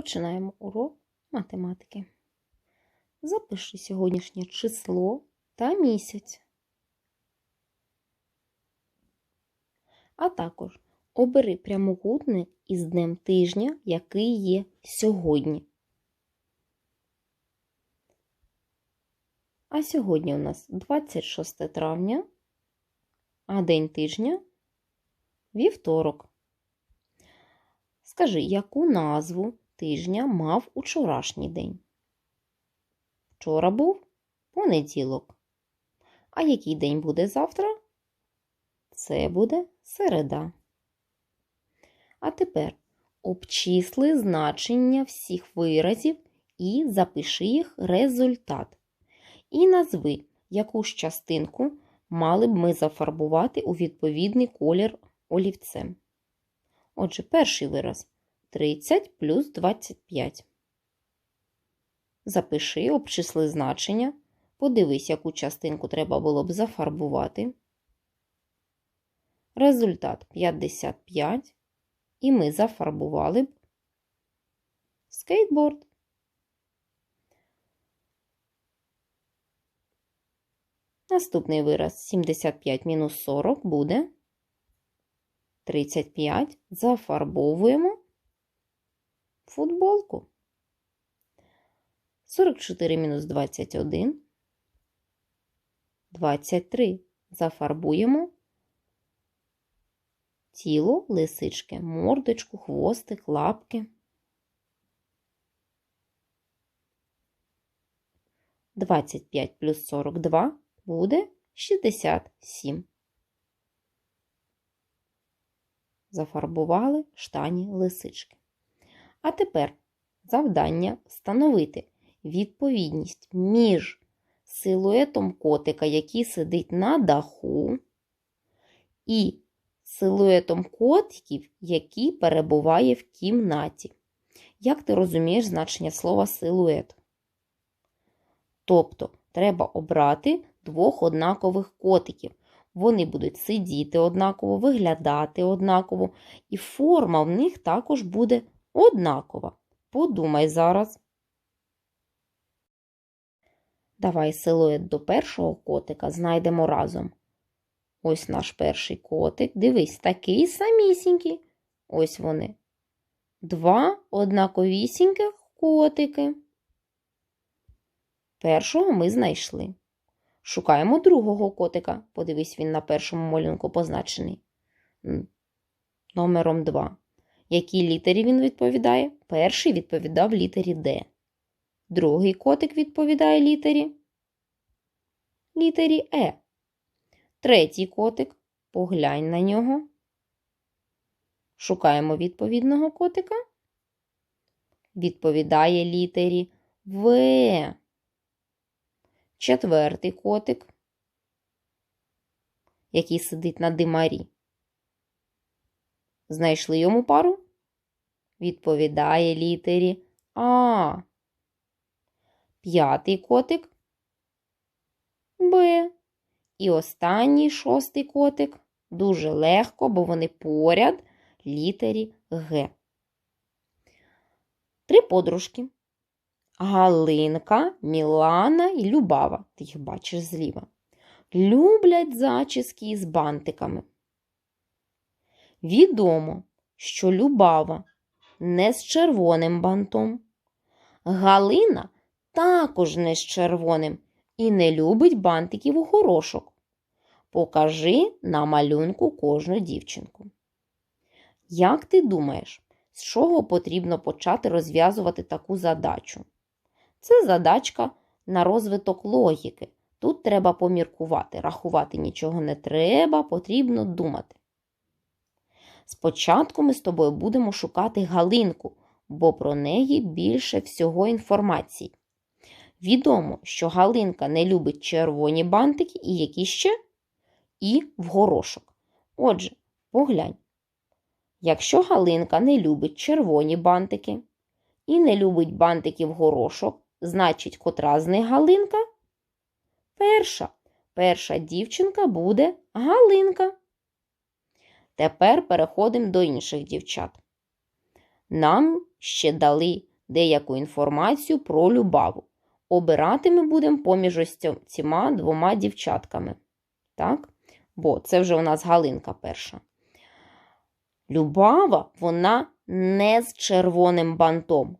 Починаємо урок математики. Запиши сьогоднішнє число та місяць. А також обери прямокутник із днем тижня, який є сьогодні. А сьогодні у нас 26 травня, а день тижня вівторок. Скажи, яку назву тижня мав учорашній день? Вчора був понеділок. А який день буде завтра? Це буде середа. А тепер обчисли значення всіх виразів і запиши їх результат. І назви, яку ж частинку мали б ми зафарбувати у відповідний колір олівцем. Отже, перший вираз 30 плюс 25. Запиши, обчисли значення. Подивись, яку частинку треба було б зафарбувати. Результат 55. І ми зафарбували б скейтборд. Наступний вираз 75 мінус 40 буде 35. Зафарбовуємо футболку. 44 мінус 21. 23. Зафарбуємо тіло лисички, мордочку, хвостик, лапки. 25 плюс 42 буде 67. Зафарбували штані лисички. А тепер завдання встановити відповідність між силуетом котика, який сидить на даху, і силуетом котиків, який перебуває в кімнаті. Як ти розумієш значення слова силует? Тобто треба обрати двох однакових котиків. Вони будуть сидіти однаково, виглядати однаково, і форма в них також буде однакова. Подумай зараз. Давай силует до першого котика знайдемо разом. Ось наш перший котик. Дивись, такий самісінький. Ось вони. Два однаковісіньких котики. Першого ми знайшли. Шукаємо другого котика. Подивись, він на першому малюнку позначений. Номером 2. Якій літері він відповідає? Перший відповідав літері Д. Другий котик відповідає літері літері Е. Третій котик. Поглянь на нього. Шукаємо відповідного котика. Відповідає літері В. Четвертий котик, який сидить на димарі. Знайшли йому пару? Відповідає літері А. П'ятий котик Б. І останній шостий котик дуже легко, бо вони поряд літері Г. Три подружки. Галинка, Мілана і Любава, ти їх бачиш зліва, люблять зачіски із бантиками. Відомо, що Любава не з червоним бантом. Галина також не з червоним і не любить бантиків у горошок. Покажи на малюнку кожну дівчинку. Як ти думаєш, з чого потрібно почати розв'язувати таку задачу? Це задачка на розвиток логіки. Тут треба поміркувати. Рахувати нічого не треба, потрібно думати. Спочатку ми з тобою будемо шукати Галинку, бо про неї більше всього інформації. Відомо, що Галинка не любить червоні бантики і які ще? І в горошок. Отже, поглянь. Якщо Галинка не любить червоні бантики і не любить бантики в горошок, Значить, котра з них Галинка? Перша. Перша дівчинка буде Галинка. Тепер переходимо до інших дівчат. Нам ще дали деяку інформацію про Любаву. Обирати ми будемо поміж ось цими двома дівчатками. Так? Бо це вже у нас Галинка перша. Любава, вона не з червоним бантом.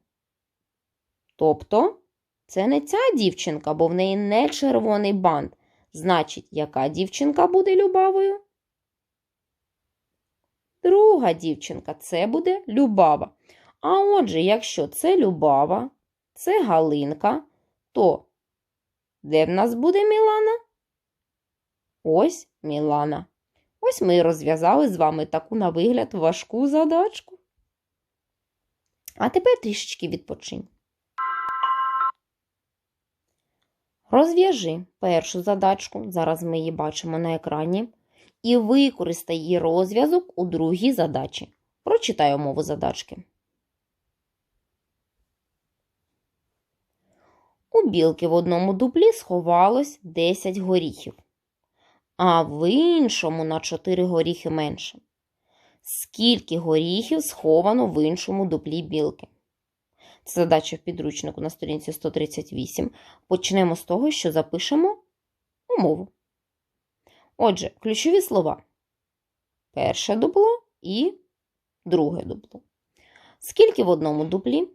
Тобто, це не ця дівчинка, бо в неї не червоний бант. Значить, яка дівчинка буде Любавою? Друга дівчинка це буде Любава. А отже, якщо це Любава, це Галинка, то де в нас буде Мілана? Ось Мілана. Ось ми розв'язали з вами таку на вигляд важку задачку. А тепер трішечки відпочинь. Розв'яжи першу задачку, зараз ми її бачимо на екрані, і використай її розв'язок у другій задачі. Прочитай умову задачки. У білки в одному дуплі сховалось 10 горіхів, а в іншому на 4 горіхи менше. Скільки горіхів сховано в іншому дуплі білки? Це задача в підручнику на сторінці 138. Почнемо з того, що запишемо умову. Отже, ключові слова. Перше дупло і друге дупло. Скільки в одному дуплі?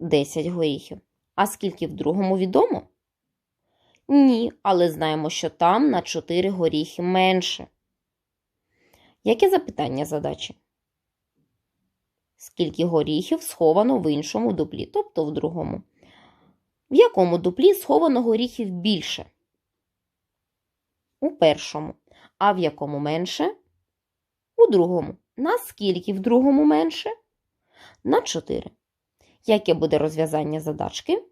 10 горіхів. А скільки в другому відомо? Ні, але знаємо, що там на 4 горіхи менше. Яке запитання задачі? Скільки горіхів сховано в іншому дуплі, тобто в другому. В якому дуплі сховано горіхів більше? У першому. А в якому менше? У другому. Наскільки в другому менше? На 4. Яке буде розв'язання задачки?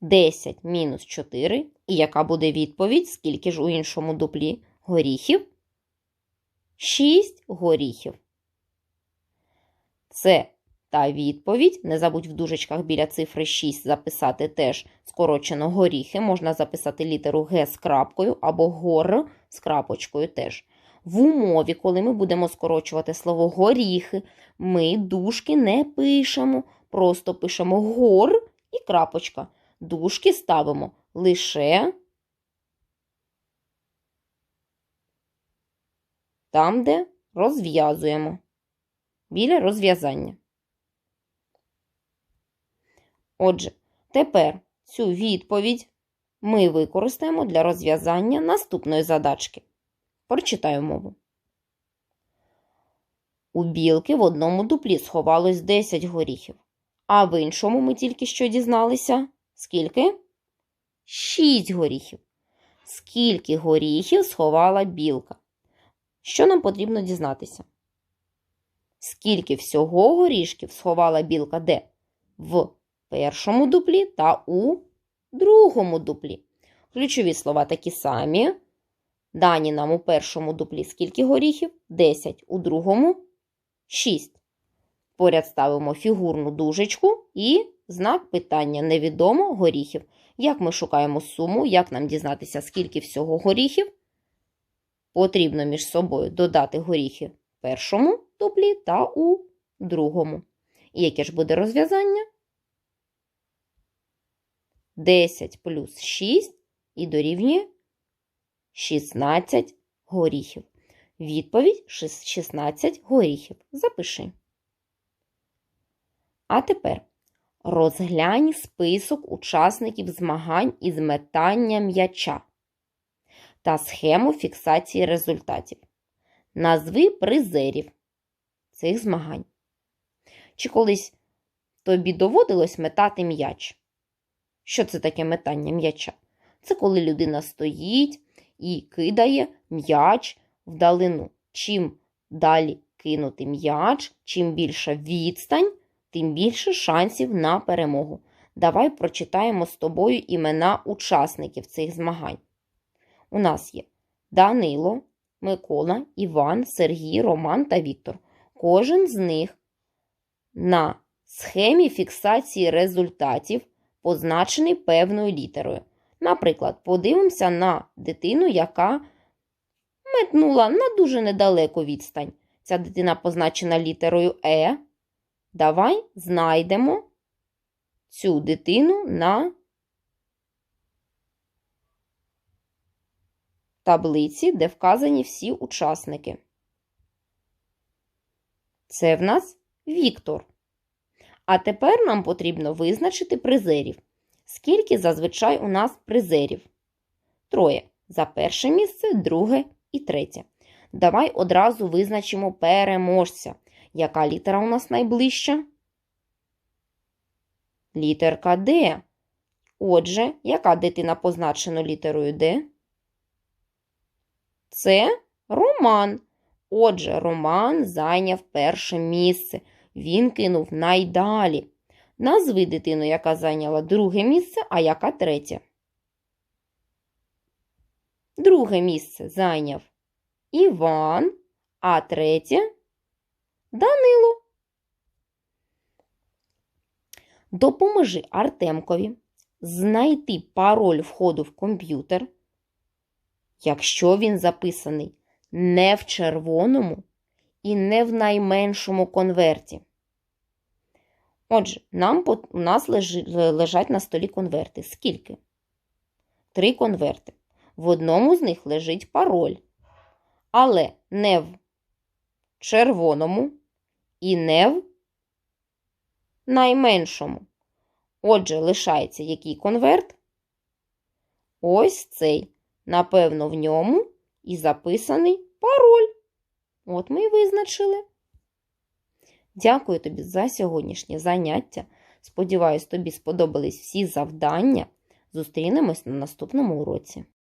10 мінус 4. І яка буде відповідь? Скільки ж у іншому дуплі горіхів? 6 горіхів. Це та відповідь. Не забудь в дужечках біля цифри 6 записати теж скорочено горіхи. Можна записати літеру Г з крапкою або гор з крапочкою теж. В умові, коли ми будемо скорочувати слово горіхи, ми дужки не пишемо, просто пишемо гор і крапочка. Дужки ставимо лише там, де розв'язуємо. Біля розв'язання. Отже, тепер цю відповідь ми використаємо для розв'язання наступної задачки. Прочитаю мову. У білки в одному дуплі сховалось 10 горіхів, а в іншому ми тільки що дізналися. Скільки? 6 горіхів. Скільки горіхів сховала білка? Що нам потрібно дізнатися? Скільки всього горішків сховала білка де? В першому дуплі та у другому дуплі. Ключові слова такі самі. Дані нам у першому дуплі скільки горіхів? 10. У другому 6. Поряд ставимо фігурну дужечку і знак питання невідомо горіхів. Як ми шукаємо суму, як нам дізнатися, скільки всього горіхів? Потрібно між собою додати горіхи в першому дуплі та у другому. І яке ж буде розв'язання? 10 плюс 6 і дорівнює 16 горіхів. Відповідь 16 горіхів. Запиши. А тепер розглянь список учасників змагань із метання м'яча та схему фіксації результатів. Назви призерів цих змагань. Чи колись тобі доводилось метати м'яч? Що це таке метання м'яча? Це коли людина стоїть і кидає м'яч вдалину. Чим далі кинути м'яч, чим більша відстань, тим більше шансів на перемогу. Давай прочитаємо з тобою імена учасників цих змагань. У нас є Данило, Микола, Іван, Сергій, Роман та Віктор. Кожен з них на схемі фіксації результатів позначений певною літерою. Наприклад, подивимося на дитину, яка метнула на дуже недалеку відстань. Ця дитина позначена літерою Е. Давай знайдемо цю дитину на таблиці, де вказані всі учасники. Це в нас Віктор. А тепер нам потрібно визначити призерів. Скільки зазвичай у нас призерів? Троє. За перше місце, друге і третє. Давай одразу визначимо переможця. Яка літера у нас найближча? Літерка Д. Отже, яка дитина позначена літерою Д? Це Роман. Отже, Роман зайняв перше місце. Він кинув найдалі. Назви дитину, яка зайняла друге місце, а яка третє. Друге місце зайняв Іван, а третє Данило. Допоможи Артемкові знайти пароль входу в комп'ютер, якщо він записаний не в червоному і не в найменшому конверті. Отже, нам, у нас лежать на столі конверти. Скільки? Три конверти. В одному з них лежить пароль, але не в червоному і не в найменшому. Отже, лишається який конверт? Ось цей. Напевно, в ньому і записаний пароль. От ми і визначили. Дякую тобі за сьогоднішнє заняття. Сподіваюсь, тобі сподобались всі завдання. Зустрінемось на наступному уроці.